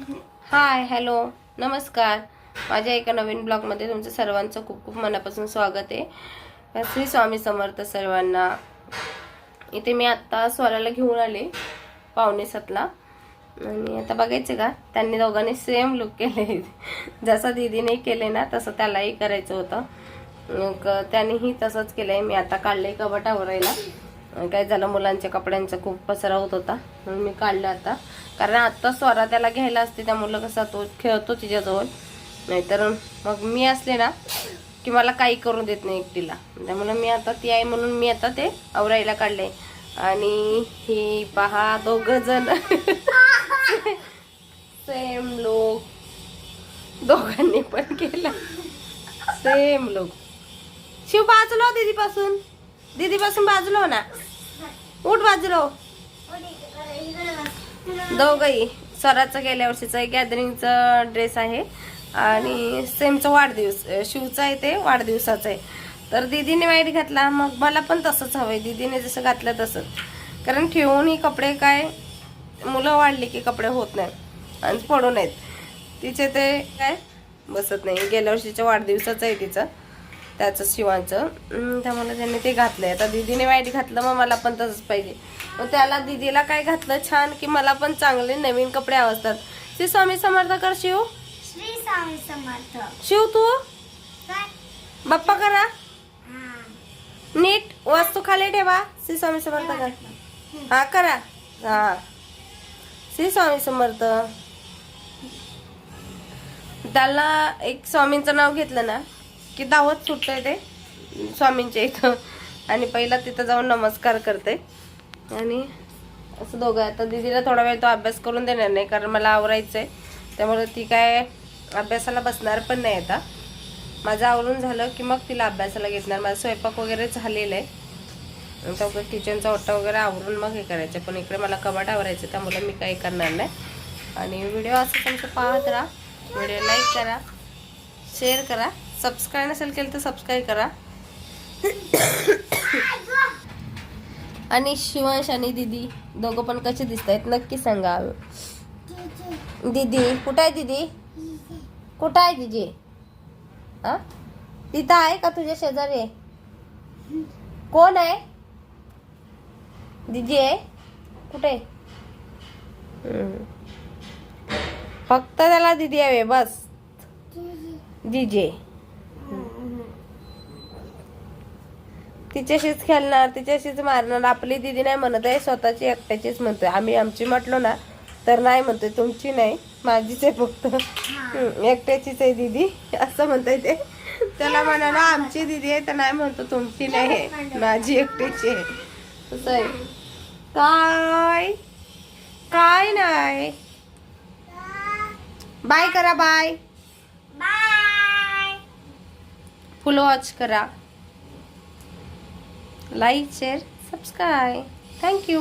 Hi hello. नमस्कार. माझ्या एका नवीन ब्लॉगमध्ये तुमचं सर्वांचं खूप खूप मनापासून स्वागत आहे. श्री स्वामी समर्थ सर्वांना. इथे मी आत्ता स्वराला घेऊन आले पावणे सातला. आणि आता बघायचं का त्यांनी दोघांनी सेम लुक केले. जसं दिदीने केले ना तसं त्यालाही करायचं होतं. मग त्यानेही तसंच केलंय. मी आता काढलंय कबाट आवरायला. काय झालं मुलांच्या कपड्यांचा खूप पसरा होत होता. म्हणून मी काढलं आता. कारण आत्ता स्वरा त्याला घ्यायला असते त्यामुळं कसा तो खेळतो तिच्याजवळ. नाहीतर मग मी असले ना की मला काही करून देत नाही एकटीला. त्यामुळं मी आता ती आहे म्हणून मी आता ते आवरायला काढले आणि ही पहा दोघ जण. सेम लोक दोघांनी पण केलं. सेम लोक शिव बाजूला दिदीपासून दीदीपासून बसून बाजूला हो ना. उठ बाजूला हो. दोघही स्वराचा गेल्या वर्षीचा एक गॅदरिंगचा ड्रेस आहे आणि सेमचा वाढदिवस शिवचा आहे ते वाढदिवसाचं आहे. तर दीदीने वाईट घातला मग मला पण तसंच हवंय. दीदीने जसं घातलं तसंच कारण ठेवून ही कपडे काय मुलं वाढली की कपडे होत नाही आणि पडू नाहीत. तिचे ते काय बसत नाही. गेल्या वर्षीच्या वाढदिवसाचं आहे तिचं. त्याचं शिवाचं. त्यामुळे त्यांनी ते घातलंय. आता दीदीने वाईट घातलं मग मला पण तसंच पाहिजे. मग त्याला दीदीला काय घातलं? छान की मला पण चांगले नवीन कपडे आवडतात. श्री स्वामी समर्थ कर शिव. श्री स्वामी समर्थ. शिव तू? बाप्पा करा. नीट वस्तू खाली ठेवा. श्री स्वामी समर्थ कर. हा करा. हा. श्री स्वामी समर्थ. त्याला एक स्वामींचं नाव घेतलं ना? की दावत सुटतंय ते स्वामींच्या इथं. आणि पहिला तिथं जाऊन नमस्कार करते. आणि असं दोघं आता दिदीला थोडा वेळ तो अभ्यास करून देणार नाही कारण मला आवरायचं आहे त्यामुळे ती काय अभ्यासाला बसणार पण नाही आता. माझं आवरून झालं की मग तिला अभ्यासाला घेतणार. माझा स्वयंपाक वगैरे झालेला आहे. आणि किचनचा ओटा वगैरे आवरून मग हे करायचं. पण इकडे मला कबाट आवरायचं त्यामुळे मी काही करणार नाही. आणि व्हिडिओ असं तुमचं पाहत राहा. व्हिडिओ लाईक करा शेअर करा. सबस्क्राईब नसेल केलं तर सबस्क्राईब करा. आणि शिवांश आणि दिदी दोघं पण कसे दिसत आहेत नक्की सांगा. दीदी कुठं आहे दीदी? कुठं आहे दिदी? हा? तिथं आहे का तुझ्या शेजारी? आहे कोण आहे? दिदी आहे? कुठे? फक्त त्याला दिदी हवे बस. दिजे. तिच्याशीच खेळणार तिच्याशीच मारणार. आपली दिदी नाही म्हणत आहे स्वतःची एकट्याचीच म्हणतोय. आम्ही आमची म्हटलो ना तर नाही म्हणतोय तुमची नाही माझीच आहे फक्त. एकट्याचीच आहे दिदी असं म्हणतोय ते. त्याला म्हणाला आमची दिदी आहे. तर नाही म्हणतो तुमची नाही माझी एकट्याची आहे. असं आहे. काय? काय नाही. बाय करा बाय. बाय. फुल वॉच करा. Like share subscribe. Thank you